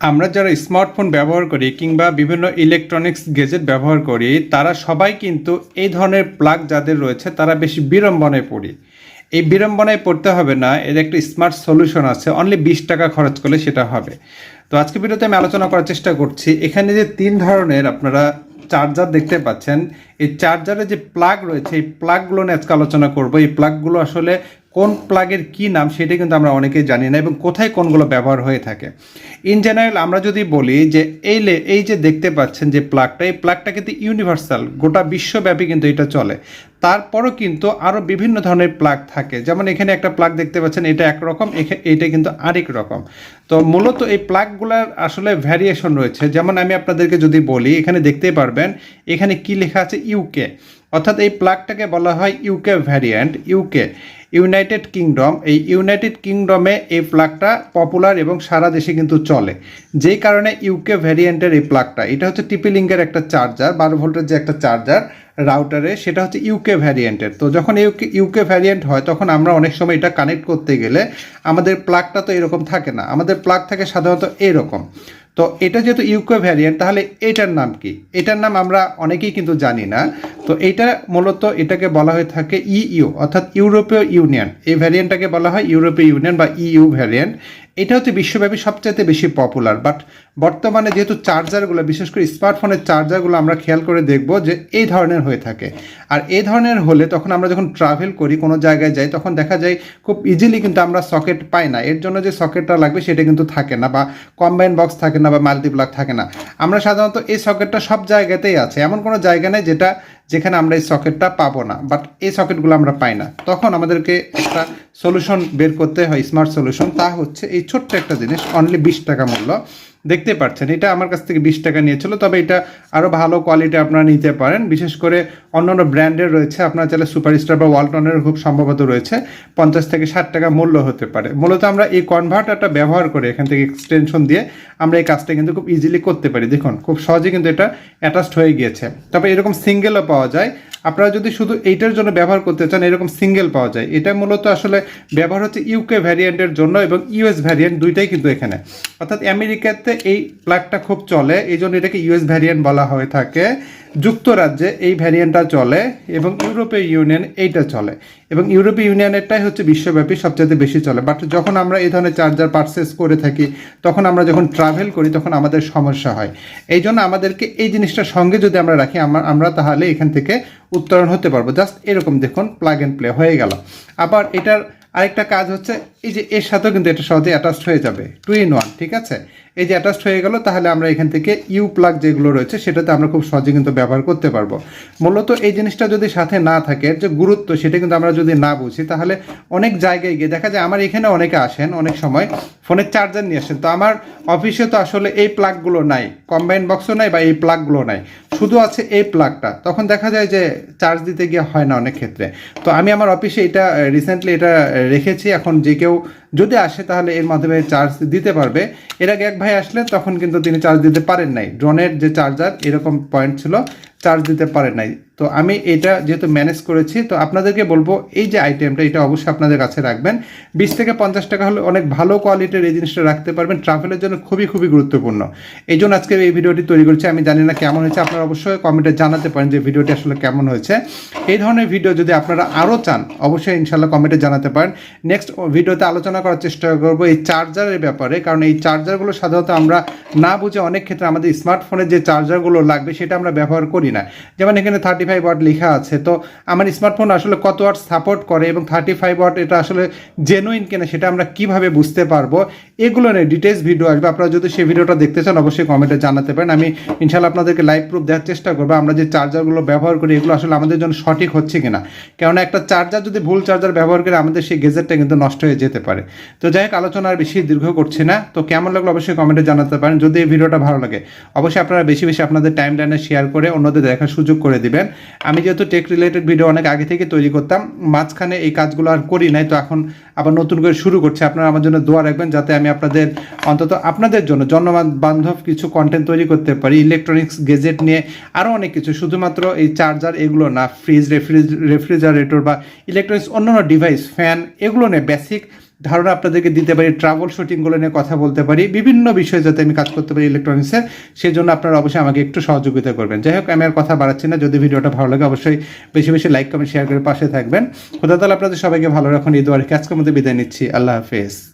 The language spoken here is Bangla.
আমরা যারা স্মার্টফোন ব্যবহার করি কিংবা বিভিন্ন ইলেকট্রনিক্স গেজেট ব্যবহার করি, তারা সবাই কিন্তু এই ধরনের প্লাগ যাদের রয়েছে, তারা বেশি বিড়ম্বনায় পড়ি। এই বিড়ম্বনায় পড়তে হবে না, এর একটা স্মার্ট সলিউশন আছে অনলি বিশ টাকা খরচ করলে সেটা হবে। তো আজকে ভিডিওতে আমি আলোচনা করার চেষ্টা করছি, এখানে যে তিন ধরনের আপনারা চার্জার দেখতে পাচ্ছেন, এই চার্জারে যে প্লাগ রয়েছে, এই প্লাগগুলো নিয়ে আজকে আলোচনা করব। এই প্লাগগুলো আসলে কোন প্লাগের কি নাম সেটা কিন্তু আমরা অনেকেই জানি না এবং কোথায় কোনগুলো ব্যবহার হয়ে থাকে। ইন জেনারেল আমরা যদি বলি যে এই লে, এই যে দেখতে পাচ্ছেন যে প্লাগটা এই প্লাগটা কিন্তু ইউনিভার্সাল গোটা বিশ্বব্যাপী কিন্তু এটা চলে। তারপরও কিন্তু আরও বিভিন্ন ধরনের প্লাগ থাকে। যেমন এখানে একটা প্লাগ দেখতে পাচ্ছেন, এটা একরকম এটা কিন্তু আরেক রকম। তো মূলত এই প্লাগগুলোর আসলে ভ্যারিয়েশন রয়েছে। যেমন আমি আপনাদেরকে যদি বলি, এখানে দেখতেই পারবেন, এখানে কি লেখা আছে? ইউকে অর্থাৎ এই প্লাগটাকে বলা হয় UK variant UK United Kingdom এই ইউনাইটেড কিংডমে এই প্লাগটা পপুলার এবং সারা দেশে কিন্তু চলে। যেই কারণে ইউকে ভ্যারিয়েন্টের এই প্লাগটা এটা হচ্ছে টিপি লিঙ্কের একটা চার্জার বারো ভোল্টের যে একটা চার্জার রাউটারে সেটা হচ্ছে ইউকে ভ্যারিয়েন্টের তো যখন ইউকে ইউকে ভ্যারিয়েন্ট হয়, তখন আমরা অনেক সময় এটা কানেক্ট করতে গেলে আমাদের প্লাগটা তো এরকম থাকে না। আমাদের প্লাগ থাকে সাধারণত এরকম। তো এটা যেহেতু ইউকো ভ্যারিয়েন্ট, তাহলে এটার নাম কি? এটার নাম আমরা অনেকেই কিন্তু জানি না। তো এটা মূলত এটাকে বলা হয়ে থাকে ইউ অর্থাৎ ইউরোপীয় ইউনিয়ন। এই ভ্যারিয়েন্টটাকে বলা হয় ইউরোপীয় ইউনিয়ন বা ইউ ভ্যারিয়েন্ট। এটা হচ্ছে বিশ্বব্যাপী সবচাইতে বেশি পপুলার বাট বর্তমানে যেহেতু চার্জারগুলো বিশেষ করে স্মার্টফোনের চার্জারগুলো আমরা খেয়াল করে দেখব যে এই ধরনের হয়ে থাকে। আর এই ধরনের হলে তখন আমরা যখন ট্রাভেল করি, কোনো জায়গায় যাই, তখন দেখা যায় খুব ইজিলি কিন্তু আমরা সকেট পাই না। এর জন্য যে সকেটটা লাগবে, সেটা কিন্তু থাকে না বা কম্বাইন বক্স থাকে না বা মাল্টিপ্লাগ থাকে না। আমরা সাধারণত এই সকেটটা সব জায়গাতেই আছে। এমন কোনো জায়গা নেই যেটা যেখানে আমরা এই সকেটটা পাবো না বাট এই সকেটগুলো আমরা পাই না। তখন আমাদেরকে একটা সলিউশন বের করতে হয় স্মার্ট সলিউশন তা হচ্ছে এই ছোট্ট একটা জিনিস অনলি বিশ টাকা মূল্য। দেখতে পাচ্ছেন এটা আমার কাছ থেকে বিশ টাকা নিয়েছিল, তবে এটা আরও ভালো কোয়ালিটি আপনারা নিতে পারেন। বিশেষ করে অন্যান্য ব্র্যান্ডের রয়েছে, আপনারা চাইলে সুপারস্টার বা ওয়ালটনের খুব সম্ভবত রয়েছে, পঞ্চাশ থেকে ষাট টাকা মূল্য হতে পারে। মূলত আমরা এই কনভার্টারটা ব্যবহার করে এখান থেকে এক্সটেনশন দিয়ে আমরা এই কাজটা কিন্তু খুব ইজিলি করতে পারি। দেখুন, খুব সহজে কিন্তু এটা অ্যাটাচড হয়ে গিয়েছে। তবে এরকম সিঙ্গেলও পাওয়া যায়। আপনারা যদি শুধু এইটার জন্য ব্যবহার করতে চান, এরকম সিঙ্গেল পাওয়া যায়। এটা মূলত আসলে ব্যবহার হচ্ছে ইউকে ভ্যারিয়েন্টের জন্য এবং ইউএস ভ্যারিয়েন্ট দুইটাই কিন্তু এখানে। অর্থাৎ আমেরিকাতে এই প্লাগটা খুব চলে এই জন্য এটাকে ইউএস ভ্যারিয়েন্ট বলা হয়ে থাকে। যুক্তরাজ্যে এই ভ্যারিয়েন্টটা চলে এবং ইউরোপীয় ইউনিয়ন এইটা চলে। এবং ইউরোপীয় ইউনিয়নেরটাই হচ্ছে বিশ্বব্যাপী সবচেয়ে বেশি চলে। বাট যখন আমরা এই ধরনের চার্জার পারচেস করে থাকি, তখন আমরা যখন ট্রাভেল করি, তখন আমাদের সমস্যা হয়। এই জন্য আমাদেরকে এই জিনিসটার সঙ্গে যদি আমরা রাখি আমরা আমরা তাহলে এখান থেকে উত্তরণ হতে পারব। জাস্ট এরকম দেখুন প্লাগ অ্যান্ড প্লে হয়ে গেল। আবার এটার আরেকটা কাজ হচ্ছে, এই যে এর সাথেও কিন্তু এটা সহজে অ্যাটাচড হয়ে যাবে। টু ইন ওয়ান ঠিক আছে? এই যে অ্যাটাচড হয়ে গেল, তাহলে আমরা এখান থেকে ইউ প্লাগ যেগুলো রয়েছে, সেটাতে আমরা খুব সহজে কিন্তু ব্যবহার করতে পারব। মূলত এই জিনিসটা যদি সাথে না থাকে যে গুরুত্ব, সেটা কিন্তু আমরা যদি না বুঝি, তাহলে অনেক জায়গায় গিয়ে, দেখা যায় আমার এখানে অনেকে আসেন, অনেক সময় ফোনের চার্জার নিয়ে আসেন, তো আমার অফিসে তো আসলে এই প্লাগগুলো নাই কম্বাইন বক্সও নাই বা এই প্লাগগুলো নাই, শুধু আছে এই প্লাগটা তখন দেখা যায় যে চার্জ দিতে গিয়ে হয় না অনেক ক্ষেত্রে। তো আমি আমার অফিসে এটা রিসেন্টলি এটা রেখেছি। এখন যে কেউ যদি আসে তাহলে এর মাধ্যমে চার্জ দিতে পারবে। এর আগে এক ভাই আসলে তখন কিন্তু তিনি চার্জ দিতে পারেন নাই। ড্রোনের যে চার্জার এরকম পয়েন্ট ছিল চার্জ দিতে পারেন নাই। তো আমি এটা যেহেতু ম্যানেজ করেছি, তো আপনাদেরকে বলব, এই যে আইটেমটা এটা অবশ্যই আপনাদের কাছে রাখবেন। বিশ থেকে পঞ্চাশ টাকা হলে অনেক ভালো কোয়ালিটির এই জিনিসটা রাখতে পারবেন। ট্রাভেলের জন্য খুবই খুবই গুরুত্বপূর্ণ। এই জন্য আজকে এই ভিডিওটি তৈরি করছি। আমি জানি না কেমন হয়েছে, আপনারা অবশ্যই কমেন্টে জানাতে পারেন যে ভিডিওটি আসলে কেমন হয়েছে। এই ধরনের ভিডিও যদি আপনারা আরও চান, অবশ্যই ইনশাল্লাহ কমেন্টে জানাতে পারেন। নেক্সট ভিডিওতে আলোচনা করার চেষ্টা করব এই চার্জারের ব্যাপারে। কারণ এই চার্জারগুলো সাধারণত আমরা না বুঝে অনেক ক্ষেত্রে আমাদের স্মার্টফোনের যে চার্জারগুলো লাগবে সেটা আমরা ব্যবহার করি না। যেমন এখানে থার্টি ফাইভ ওয়াট লেখা আছে। তো আমার স্মার্টফোন আসলে কত ওয়াট সাপোর্ট করে এবং থার্টি ফাইভ ওয়াট এটা আসলে জেনুইন কিনা সেটা আমরা কীভাবে বুঝতে পারব, এগুলো নিয়ে ডিটেলস ভিডিও আসবে। আপনারা যদি সেই ভিডিওটা দেখতে চান, অবশ্যই কমেন্টে জানাতে পারেন। আমি ইনশাল্লাহ আপনাদেরকে লাইভ প্রুফ দেওয়ার চেষ্টা করব। আমরা যে চার্জারগুলো ব্যবহার করি, এগুলো আসলে আমাদের জন্য সঠিক হচ্ছে কিনা। কেননা একটা চার্জার যদি ভুল চার্জার ব্যবহার করে আমাদের সেই গেজেটটা কিন্তু নষ্ট হয়ে যেতে পারে। তো যাই হোক, আলোচনা আর বেশি দীর্ঘ করছি না। তো কেমন লাগল অবশ্যই কমেন্টে জানাতে পারেন। যদি এই ভিডিওটা ভালো লাগে, অবশ্যই আপনারা বেশি বেশি আপনাদের টাইম লাইনে শেয়ার করে অন্যদের দেখার সুযোগ করে দিবেন। আমি যেহেতু টেক রিলেটেড ভিডিও অনেক আগে থেকে তৈরি করতাম, মাঝখানে এই কাজগুলো আর করি নাই, তো এখন আবার নতুন করে শুরু করছি। আপনারা আমার জন্য দোয়া রাখবেন যাতে আমি আপনাদের, অন্তত আপনাদের জন্য জনবান্ধব কিছু কন্টেন্ট তৈরি করতে পারি ইলেকট্রনিক্স গেজেট নিয়ে আরও অনেক কিছু। শুধুমাত্র এই চার্জার এগুলো না ফ্রিজ রেফ্রিজ রেফ্রিজারেটর বা ইলেকট্রনিক্স অন্যান্য ডিভাইস ফ্যান এগুলো নিয়ে বেসিক ধারণা আপনাদেরকে দিতে পারি ট্রাভেল শুটিংগুলো নিয়ে কথা বলতে পারি, বিভিন্ন বিষয়ে যাতে আমি কাজ করতে পারি ইলেকট্রনিক্সের সেই জন্য আপনারা অবশ্যই আমাকে একটু সহযোগিতা করবেন। যাই হোক, আমি আর কথা বাড়াচ্ছি না, যদি ভিডিওটা ভালো লাগে অবশ্যই বেশি বেশি লাইক কমেন্ট শেয়ার করে পাশে থাকবেন। খোদা তালা আপনাদের সবাইকে ভালো রাখুন এই দোয়ার আজকের মধ্যে বিদায় নিচ্ছি, আল্লাহ হাফেজ।